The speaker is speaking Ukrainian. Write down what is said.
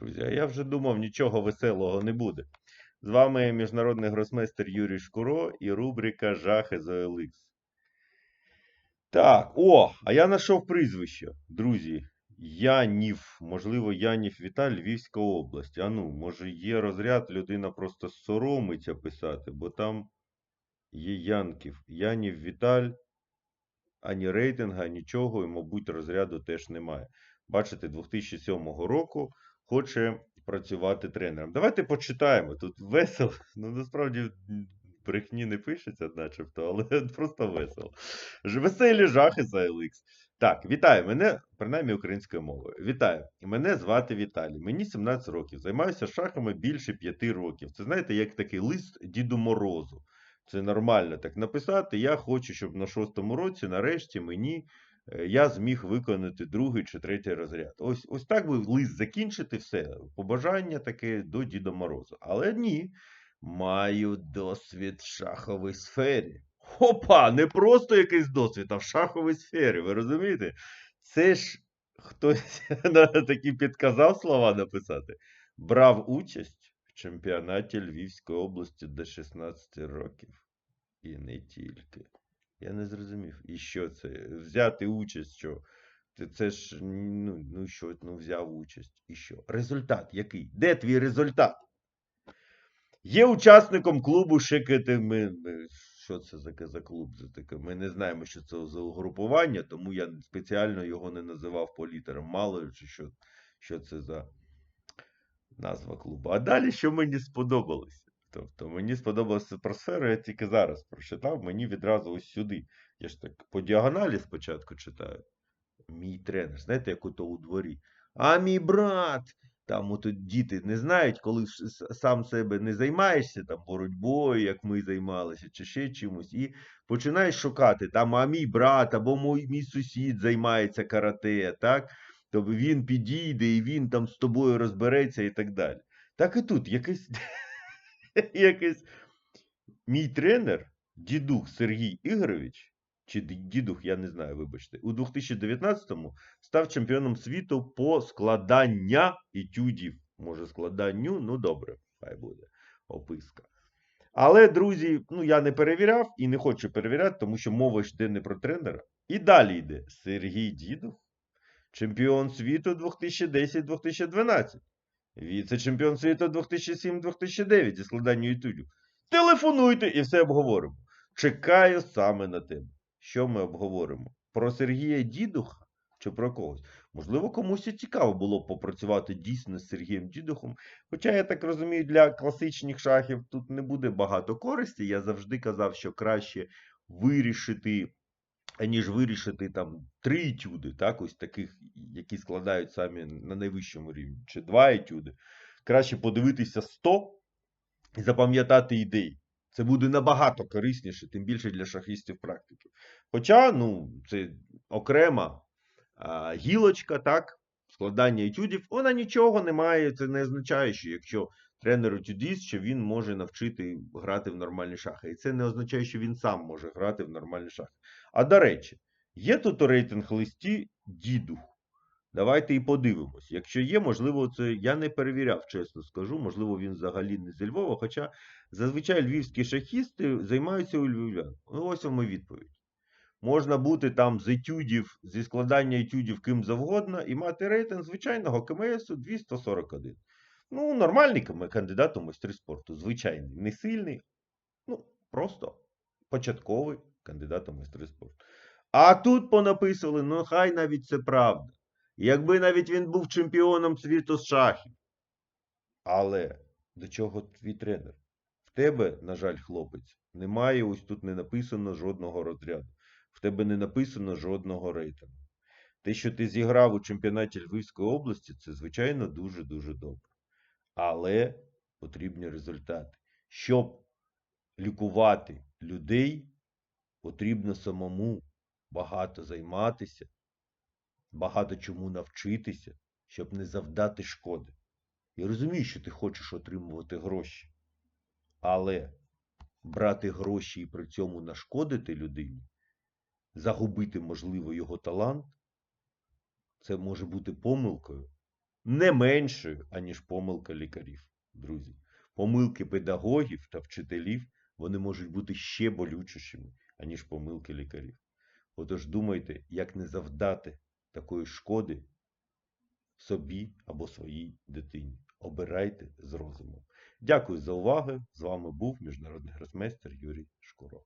Друзі, а я вже думав, нічого веселого не буде. З вами міжнародний гросмейстер Юрій Шкуро і рубрика Жахи з OLX. Так, о, а я знайшов прізвище, друзі. Янів, можливо, Янів Віталь, Львівська область. А ну, може, є розряд, людина просто соромиться писати, бо там є Янків. Янів Віталь, ані рейтинга, нічого, і, мабуть, розряду теж немає. Бачите, 2007 року хоче працювати тренером. Давайте почитаємо. Тут весело. Ну, насправді брехні не пишеться, начебто, але просто весело. Веселі жахи за LX. Так, вітаю мене, принаймні українською мовою. Вітаю. Мене звати Віталій. Мені 17 років. Займаюся шахами більше 5 років. Це знаєте, як такий лист Діду Морозу. Це нормально так написати. Я хочу, щоб на шостому році, нарешті, мені я зміг виконати другий чи третій розряд. Ось, ось так би лист закінчити все. Побажання таке до Діда Морозу. Але ні. Маю досвід в шаховій сфері. Хопа, не просто якийсь досвід, а в шаховій сфері. Ви розумієте? Це ж хтось на такі підказав слова написати. Брав участь в чемпіонаті Львівської області до 16 років. І не тільки. Я не зрозумів. І що це? Взяти участь, що? Це, ж, ну, ну що, ну взяв участь. І що? Результат який? Де твій результат? Є учасником клубу Шикети. Ми, що це за, за клуб? Це таке? Ми не знаємо, що це за угрупування, тому я спеціально його не називав по літерам. Мало чи що, що це за назва клубу. А далі, що мені сподобалося? Тобто мені сподобалося про сферу, я тільки зараз прочитав, мені відразу ось сюди. Я ж так по діагоналі спочатку читаю. Мій тренер, знаєте, як ото у дворі. А мій брат. Там ото діти не знають, коли сам себе не займаєшся там боротьбою, як ми займалися, чи ще чимось, і починаєш шукати там, а мій брат або мій, мій сусід займається карате, так? Тобто він підійде і він там з тобою розбереться і так далі. Так і тут якийсь, якийсь мій тренер, дідух Сергій Ігорович, чи дідух, я не знаю, вибачте, у 2019-му став чемпіоном світу по складання етюдів. Може, складанню, ну добре, хай буде описка. Але, друзі, ну я не перевіряв і не хочу перевіряти, тому що мова йде не про тренера. І далі йде Сергій Дідух, чемпіон світу 2010-2012, віце-чемпіон світу 2007-2009 зі складанню етюдів. Телефонуйте і все обговоримо. Чекаю саме на тебе. Що ми обговоримо? Про Сергія Дідуха чи про когось? Можливо, комусь і цікаво було б попрацювати дійсно з Сергієм Дідухом. Хоча, я так розумію, для класичних шахів тут не буде багато користі. Я завжди казав, що краще вирішити, аніж вирішити там три етюди, так, ось таких, які складають самі на найвищому рівні, чи два етюди. Краще подивитися 100 і запам'ятати ідеї. Це буде набагато корисніше, тим більше для шахістів практики. Хоча, ну, це окрема а, гілочка, так, складання етюдів, вона нічого не має. Це не означає, що якщо тренер етюдіст, що він може навчити грати в нормальні шахи. І це не означає, що він сам може грати в нормальні шахи. А до речі, є тут рейтинг листі дідух. Давайте і подивимось. Якщо є, можливо, це я не перевіряв, чесно скажу. Можливо, він взагалі не зі Львова. Хоча зазвичай львівські шахісти займаються у львів'ян. Ну, ось вам і відповідь. Можна бути там з етюдів, зі складання етюдів ким завгодно і мати рейтинг звичайного КМСу 241. Ну, нормальний кандидат у майстри спорту. Звичайний, не сильний, ну, просто початковий кандидат у майстри спорту. А тут понаписали, ну хай навіть це правда. Якби навіть він був чемпіоном світу з шахів. Але до чого твій тренер? В тебе, на жаль, хлопець, немає ось тут не написано жодного розряду. В тебе не написано жодного рейтингу. Те, що ти зіграв у чемпіонаті Львівської області, це, звичайно, дуже-дуже добре. Але потрібні результати. Щоб лікувати людей, потрібно самому багато займатися, багато чому навчитися, щоб не завдати шкоди. Я розумію, що ти хочеш отримувати гроші, але брати гроші і при цьому нашкодити людині, загубити, можливо, його талант, це може бути помилкою не меншою, аніж помилка лікарів, друзі. Помилки педагогів та вчителів вони можуть бути ще болючішими, аніж помилки лікарів. Отож думайте, як не завдати такої шкоди собі або своїй дитині. Обирайте з розумом. Дякую за увагу. З вами був міжнародний гросмейстер Юрій Шкуров.